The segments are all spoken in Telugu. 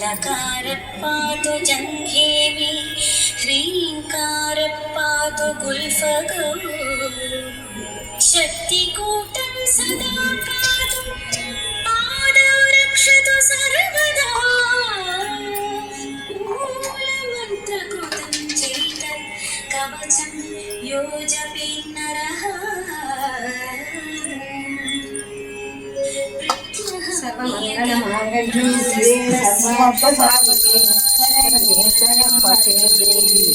लकारं पातु जङ्घेमि ह्रीङ्कारं पातु गुल्फगौ शक्तिकूटं सदा पातु पादौ रक्षतु सर्वदा मूलमन्त्रकृतं चैतन् कवचं यो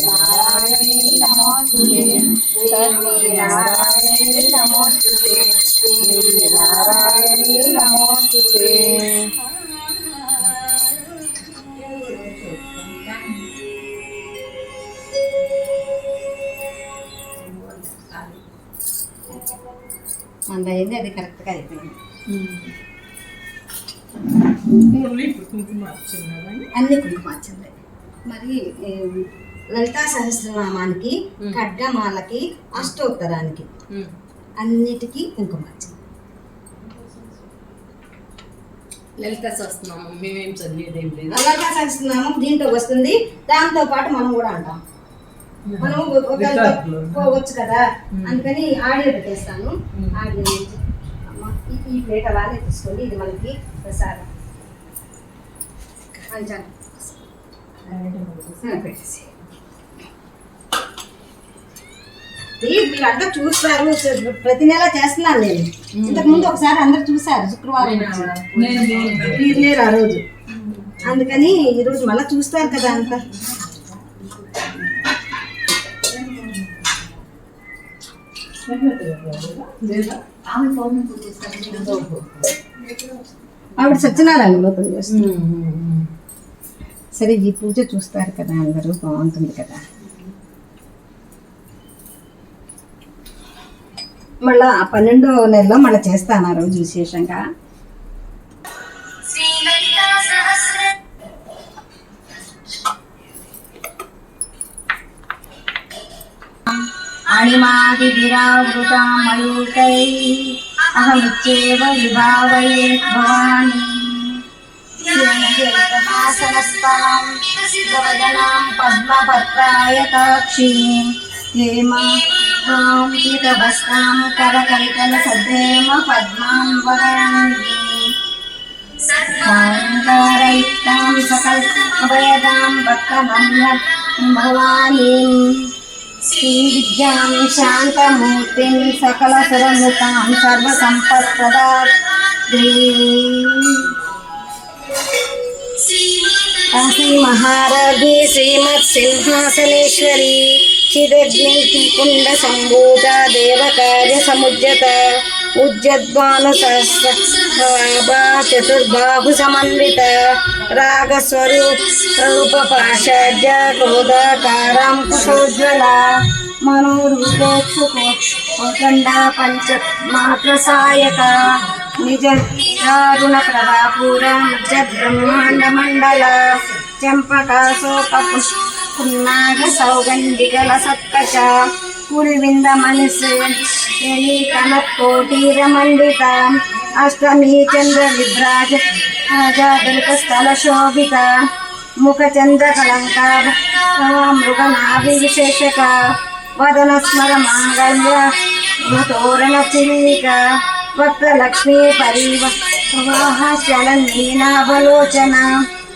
నారాయణీ నమోస్తుతే సర్వే నమోస్తుతే దేవి నమోస్తుతే అది కరెక్ట్గా అయిపోయింది. అన్ని కుంకుమార్చండి మరి లలితా సహస్రనామానికి ఖడ్గమాలకి అష్టోత్తరానికి అన్నిటికీ కుంకుమార్చండి లలిత సహస్రనామం మేమేం చదివేదేం లేదు? లలితా సహస్రనామం దీంట్లో వస్తుంది. దాంతో పాటు మనం కూడా అంటాం. మనం ఒకవేళ పోవచ్చు కదా. అందుకని ఆడియో పెట్టేస్తాను. ఆడియో ఈ- ప్లేట్ అలానే తీసుకోండి ఇది మనకి ప్రసాదం. పెట్టేసి. ఇది మీరంతా చూస్తారు ప్రతి నెల చేస్తున్నాను నేను. ఇంతకు ముందు ఒకసారి అందరు చూసారు శుక్రవారం. మీరు లేరు ఆ రోజు. అందుకని ఈ రోజు మళ్ళీ చూస్తారు కదా అంతా. ఆవిడ సత్యనారాయణలో పనిచేస్తుంది సరే ఈ పూజ చూస్తారు కదా అందరూ బాగుంటుంది కదా. మళ్ళా ఆ పన్నెండో నెలలో మళ్ళీ చేస్తాను ఆ రోజు విశేషంగా. మహిమాదిభిరావృతా మయూకై అహమిత్యేవ విభావయే భవాని ాసనస్థాం సిద్ధవదనాం పద్మపత్రాయతాక్షీం హేమాం కరకైకల సద్వేమ పద్మాం వరాంగి సకాంతారైతాం సకల్పయదాం భక్తమన్య భవానీ श्रीविद्यां शान्तमूर्तिं सकलसुरमुखां सर्वसम्पत्प्रदा श्रीमहाराज्ञी श्रीमत्सिंहासनेश्वरी। చిరజ్ఞంకుండ సంభూత దేవకార్య సముద్యత ఉజ్జద్వాను సహస్రభా చతుర్బాహు సమన్విత రాగస్వరూప పాషాఢ్య క్రోధాకారం కుశోజ్వల మనోరూపేక్షకోఖండ పంచ మాత్ర సాయక నిజ దారుణ ప్రభాపూర బ్రహ్మాండ మండల చంపక పుష్ప ಹುನ್ನಾಗ ಸೌಗಂಧಿಗಳ ಸತ್ಕಚ ಕುರುವಿಂದ ಮನಸ್ಸು ಎಳೀತನ ಕೋಟೀರ ಮಂಡಿತ ಅಷ್ಟಮಿ ಚಂದ್ರ ವಿಭ್ರಾಜ ರಾಜಾದಲಿಕ ಸ್ಥಳ ಶೋಭಿತ ಮುಖ ಚಂದ್ರ ಕಳಂಕ ಮೃಗನಾಭಿ ವಿಶೇಷಕ ವದನ ಸ್ಮರ ಮಾಂಗಲ್ಯ ತೋರಣ ಚಿಲ್ಲಿಕ ವಕ್ರಲಕ್ಷ್ಮೀ ಪರಿವ ಚಲನ್ ಮೀನಾಭಲೋಚನ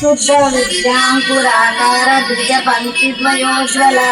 शुभ्रविद्याङ्कुराकार द्विजपङ्क्तिद्वयोज्ज्वला